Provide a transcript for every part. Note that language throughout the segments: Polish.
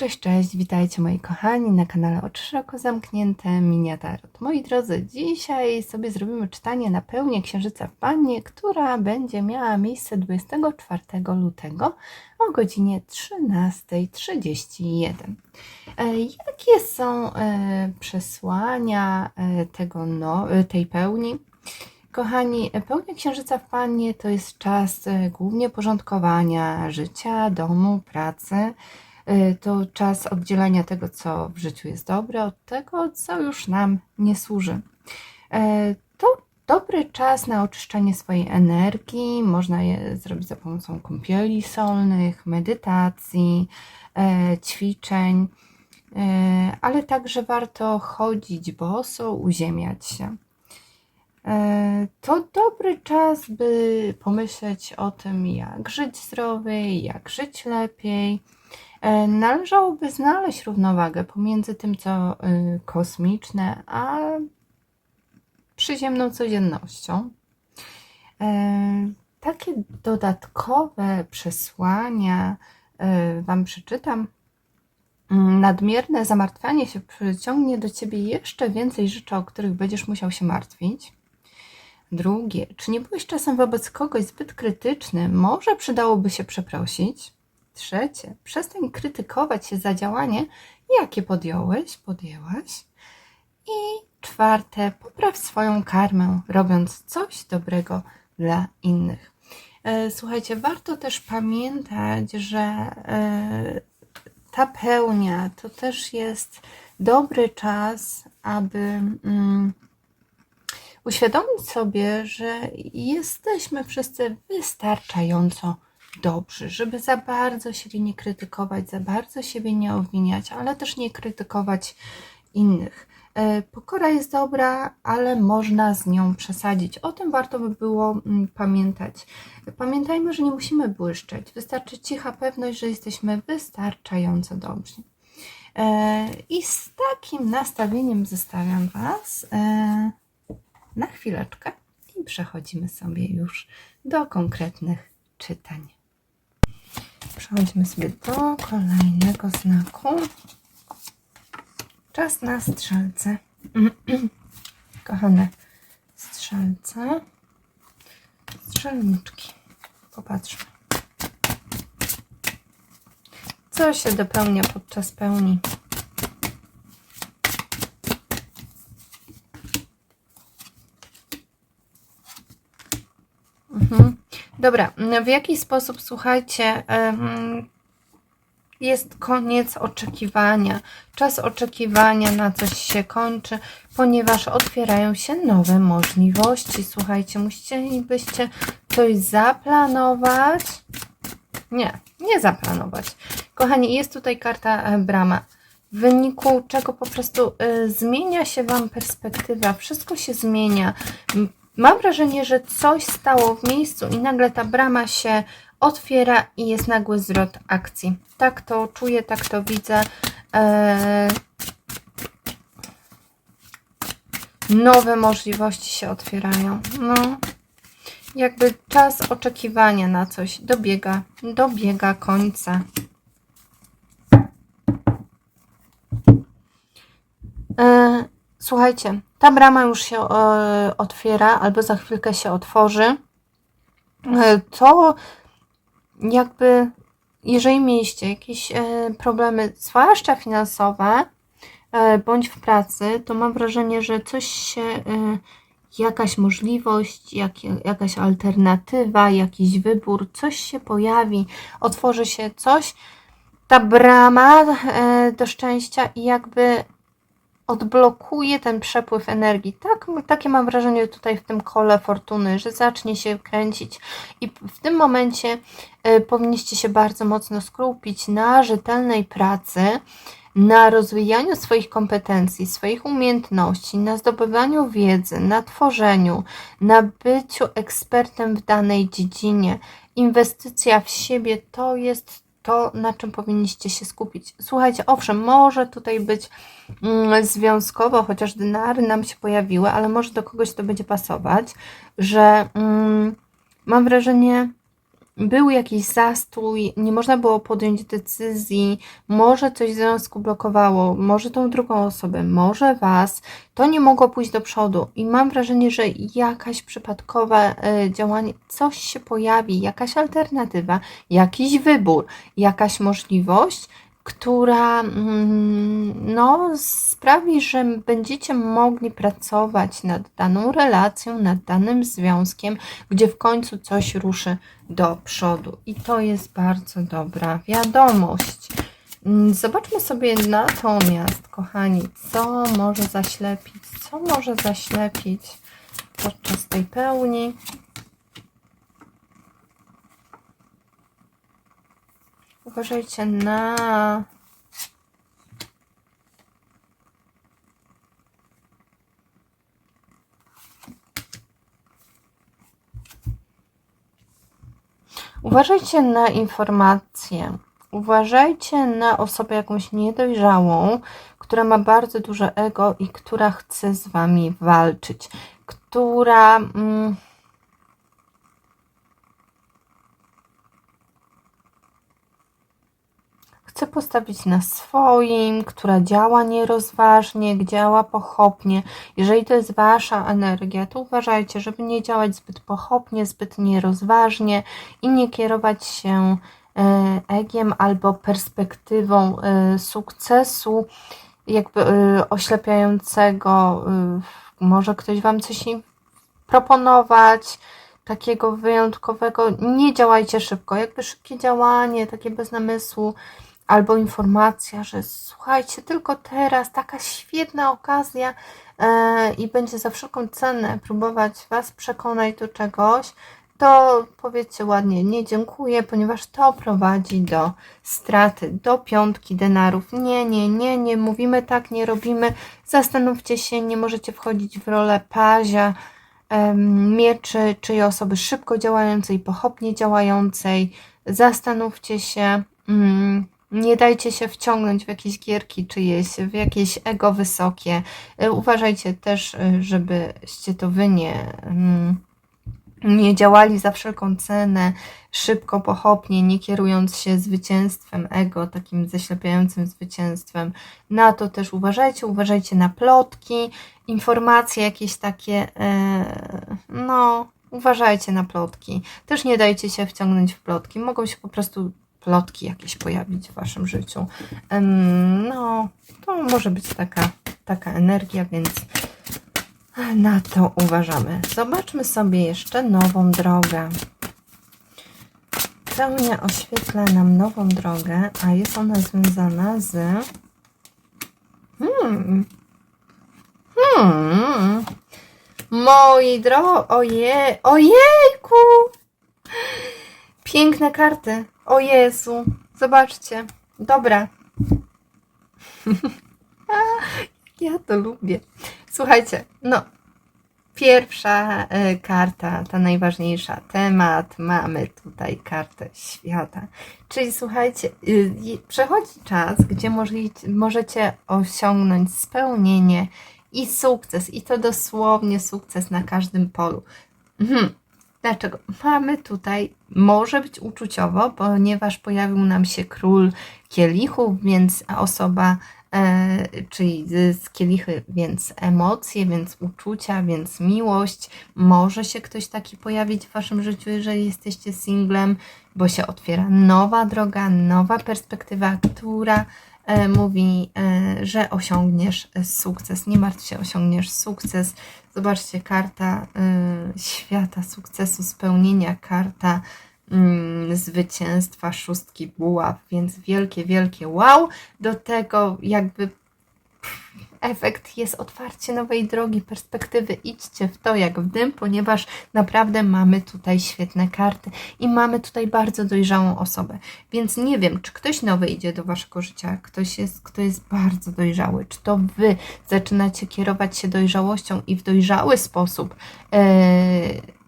cześć, cześć, witajcie moi kochani na kanale Oczy Szeroko Zamknięte Minia Tarot. Moi drodzy, dzisiaj sobie zrobimy czytanie na pełnię Księżyca w Pannie, która będzie miała miejsce 24 lutego o godzinie 13.31. E, Jakie są e, przesłania e, tego, no, tej pełni? Kochani, pełnia Księżyca w Pannie to jest czas głównie porządkowania życia, domu, pracy. E, To czas oddzielania tego, co w życiu jest dobre, od tego, co już nam nie służy. E, To dobry czas na oczyszczanie swojej energii. Można je zrobić za pomocą kąpieli solnych, medytacji, e, ćwiczeń, ale także warto chodzić boso, uziemiać się. To dobry czas, by pomyśleć o tym, jak żyć zdrowiej, jak żyć lepiej. E, Należałoby znaleźć równowagę pomiędzy tym, co y, kosmiczne, a przyziemną codziennością. E, Takie dodatkowe przesłania e, Wam przeczytam. Mm, Nadmierne zamartwianie się przyciągnie do ciebie jeszcze więcej rzeczy, o których będziesz musiał się martwić. Drugie, czy nie byłeś czasem wobec kogoś zbyt krytyczny? Może przydałoby się przeprosić. Trzecie, przestań krytykować się za działanie, jakie podjąłeś, podjęłaś. I czwarte, popraw swoją karmę, robiąc coś dobrego dla innych. E, Słuchajcie, warto też pamiętać, że e, ta pełnia to też jest dobry czas, aby. Mm, uświadomić sobie, że jesteśmy wszyscy wystarczająco dobrzy, żeby za bardzo siebie nie krytykować, za bardzo siebie nie obwiniać, ale też nie krytykować innych. E, Pokora jest dobra, ale można z nią przesadzić. O tym warto by było mm, pamiętać. Pamiętajmy, że nie musimy błyszczeć. Wystarczy cicha pewność, że jesteśmy wystarczająco dobrzy. E, I z takim nastawieniem zostawiam Was. E, na chwileczkę i przechodzimy sobie już do konkretnych czytań. Przechodzimy sobie do kolejnego znaku. Czas na strzelce. Kochane strzelce. Strzelniczki. Popatrzmy. Co się dopełnia podczas pełni? Mhm. Dobra, w jaki sposób, słuchajcie, jest koniec oczekiwania. Czas oczekiwania na coś się kończy, ponieważ otwierają się nowe możliwości. Słuchajcie, musielibyście coś zaplanować. Nie, nie zaplanować. Kochani, jest tutaj karta e, brama. W wyniku czego po prostu y, zmienia się Wam perspektywa, wszystko się zmienia. Mam wrażenie, że coś stało w miejscu i nagle ta brama się otwiera i jest nagły zwrot akcji. Tak to czuję, tak to widzę. E, nowe możliwości się otwierają. No, jakby czas oczekiwania na coś dobiega, dobiega końca. E, Słuchajcie, ta brama już się e, otwiera, albo za chwilkę się otworzy. E, to jakby, jeżeli mieliście jakieś e, problemy, zwłaszcza finansowe, bądź w pracy, to mam wrażenie, że coś się, jakaś możliwość, jak, jakaś alternatywa, jakiś wybór, coś się pojawi, otworzy się coś, ta brama do szczęścia i jakby odblokuje ten przepływ energii. Tak, takie mam wrażenie tutaj w tym kole fortuny, że zacznie się kręcić i w tym momencie y, powinniście się bardzo mocno skupić na rzetelnej pracy, na rozwijaniu swoich kompetencji, swoich umiejętności, na zdobywaniu wiedzy, na tworzeniu, na byciu ekspertem w danej dziedzinie. Inwestycja w siebie to jest to, na czym powinniście się skupić. Słuchajcie, owszem, może tutaj być mm, związkowo, chociaż dynary nam się pojawiły, ale może do kogoś to będzie pasować, że mm, mam wrażenie, był jakiś zastój, nie można było podjąć decyzji, może coś w związku blokowało, może tą drugą osobę, może Was, to nie mogło pójść do przodu. I mam wrażenie, że jakaś przypadkowe działanie, coś się pojawi, jakaś alternatywa, jakiś wybór, jakaś możliwość, która mm, no, sprawi, że będziecie mogli pracować nad daną relacją, nad danym związkiem, gdzie w końcu coś ruszy do przodu. I to jest bardzo dobra wiadomość. Mm, Zobaczmy sobie natomiast, kochani, co może zaślepić, co może zaślepić podczas tej pełni. Uważajcie na Uważajcie na informacje. Uważajcie na osobę jakąś niedojrzałą, która ma bardzo duże ego i która chce z wami walczyć, która. Mm, chce postawić na swoim, która działa nierozważnie, działa pochopnie. Jeżeli to jest wasza energia, to uważajcie, żeby nie działać zbyt pochopnie, zbyt nierozważnie i nie kierować się e, egiem albo perspektywą e, sukcesu, jakby e, oślepiającego. Może ktoś wam coś proponować takiego wyjątkowego. Nie działajcie szybko, jakby szybkie działanie, takie bez namysłu albo informacja, że słuchajcie, tylko teraz taka świetna okazja e, i będzie za wszelką cenę próbować Was przekonać do czegoś, to powiedzcie ładnie, nie dziękuję, ponieważ to prowadzi do straty, do piątki denarów. Nie, nie, nie, nie mówimy tak, nie robimy. Zastanówcie się, nie możecie wchodzić w rolę pazia, mieczy, czyjej osoby szybko działającej, pochopnie działającej. Zastanówcie się. Mm, nie dajcie się wciągnąć w jakieś gierki czyjeś, w jakieś ego wysokie. E, uważajcie też, e, żebyście to wy nie, mm, nie działali za wszelką cenę, szybko, pochopnie, nie kierując się zwycięstwem ego, takim zaślepiającym zwycięstwem. Na to też uważajcie, uważajcie na plotki, informacje jakieś takie, e, no, uważajcie na plotki. Też nie dajcie się wciągnąć w plotki. Mogą się po prostu plotki jakieś pojawić w waszym życiu. No, to może być taka, taka energia, więc na to uważamy. Zobaczmy sobie jeszcze nową drogę. Pełnia oświetla nam nową drogę, a jest ona związana z. Hmm. Hmm. Moi drodzy, oje, ojejku! Piękne karty. O Jezu, zobaczcie. Dobra. ja to lubię. Słuchajcie, no. Pierwsza y, karta, ta najważniejsza, temat. Mamy tutaj kartę świata. Czyli słuchajcie, y, przechodzi czas, gdzie możecie osiągnąć spełnienie i sukces. I to dosłownie sukces na każdym polu. Mhm. Dlaczego? Mamy tutaj, może być uczuciowo, ponieważ pojawił nam się król kielichów, więc osoba, e, czyli z kielichy, więc emocje, więc uczucia, więc miłość. Może się ktoś taki pojawić w waszym życiu, jeżeli jesteście singlem, bo się otwiera nowa droga, nowa perspektywa, która mówi, e, że osiągniesz sukces. Nie martw się, osiągniesz sukces. Zobaczcie, karta e, świata, sukcesu, spełnienia, karta mm, zwycięstwa, szóstki buław, więc wielkie, wielkie wow. Do tego jakby efekt jest otwarcie nowej drogi, perspektywy. Idźcie w to jak w dym, ponieważ naprawdę mamy tutaj świetne karty i mamy tutaj bardzo dojrzałą osobę. Więc nie wiem, czy ktoś nowy idzie do waszego życia, ktoś jest, kto jest bardzo dojrzały, czy to wy zaczynacie kierować się dojrzałością i w dojrzały sposób. Yy,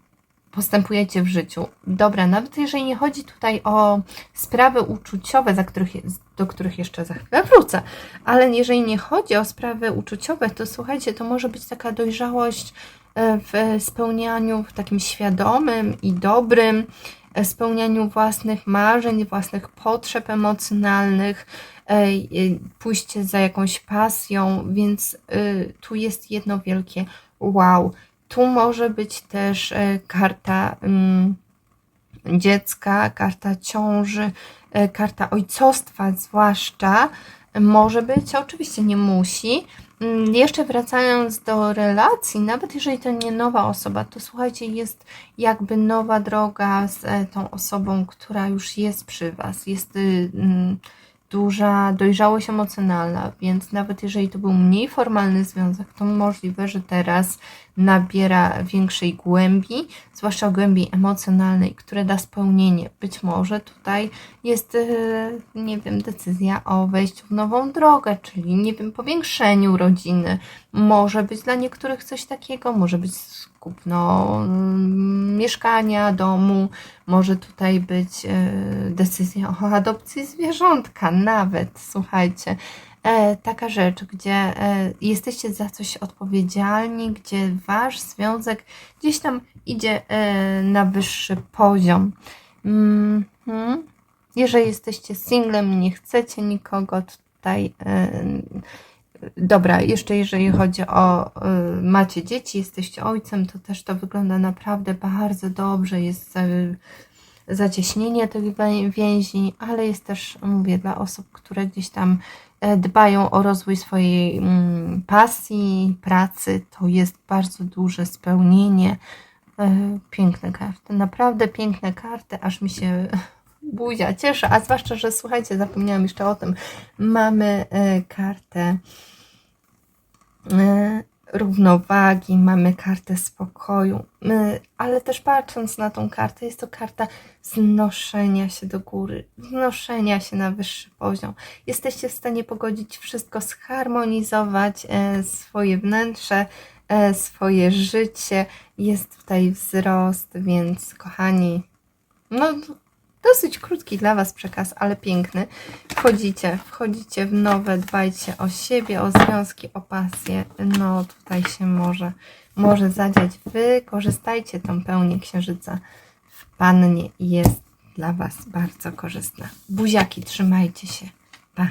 postępujecie w życiu. Dobra, nawet jeżeli nie chodzi tutaj o sprawy uczuciowe, za których, do których jeszcze za chwilę wrócę, ale jeżeli nie chodzi o sprawy uczuciowe, to słuchajcie, to może być taka dojrzałość e, w spełnianiu w takim świadomym i dobrym, e, spełnianiu własnych marzeń, własnych potrzeb emocjonalnych, e, pójście za jakąś pasją, więc y, tu jest jedno wielkie wow. Tu może być też e, karta mm, dziecka, karta ciąży, e, karta ojcostwa, zwłaszcza. Może być, oczywiście nie musi. Mm, Jeszcze wracając do relacji, nawet jeżeli to nie nowa osoba, to słuchajcie, jest jakby nowa droga z e, tą osobą, która już jest przy Was. Jest y, mm, duża dojrzałość emocjonalna, więc nawet jeżeli to był mniej formalny związek, to możliwe, że teraz nabiera większej głębi, zwłaszcza głębi emocjonalnej, które da spełnienie. Być może tutaj jest, y, nie wiem, decyzja o wejściu w nową drogę, czyli, nie wiem, powiększeniu rodziny. Może być dla niektórych coś takiego, może być kupno mm, mieszkania, domu, może tutaj być e, decyzja o adopcji zwierzątka, nawet, słuchajcie. E, taka rzecz, gdzie e, jesteście za coś odpowiedzialni, gdzie wasz związek gdzieś tam idzie na wyższy poziom. Mhm. Jeżeli jesteście singlem, nie chcecie nikogo tutaj. Dobra, jeszcze jeżeli chodzi o e, macie dzieci, jesteście ojcem, to też to wygląda naprawdę bardzo dobrze. Jest e, zacieśnienie tych więzi, ale jest też, mówię, dla osób, które gdzieś tam e, dbają o rozwój swojej mm, pasji, pracy, to jest bardzo duże spełnienie. E, Piękne karty, naprawdę piękne karty, aż mi się buzia cieszy, a zwłaszcza, że słuchajcie, zapomniałam jeszcze o tym, mamy e, kartę równowagi, mamy kartę spokoju, ale też patrząc na tą kartę, jest to karta znoszenia się do góry, wznoszenia się na wyższy poziom. Jesteście w stanie pogodzić wszystko, zharmonizować e, swoje wnętrze, e, swoje życie. Jest tutaj wzrost, więc kochani, no dosyć krótki dla Was przekaz, ale piękny. Wchodzicie, wchodzicie w nowe, dbajcie o siebie, o związki, o pasję. No tutaj się może, może zadziać. Wykorzystajcie tą pełnię księżyca w pannie. Jest dla Was bardzo korzystna. Buziaki, trzymajcie się. Pa!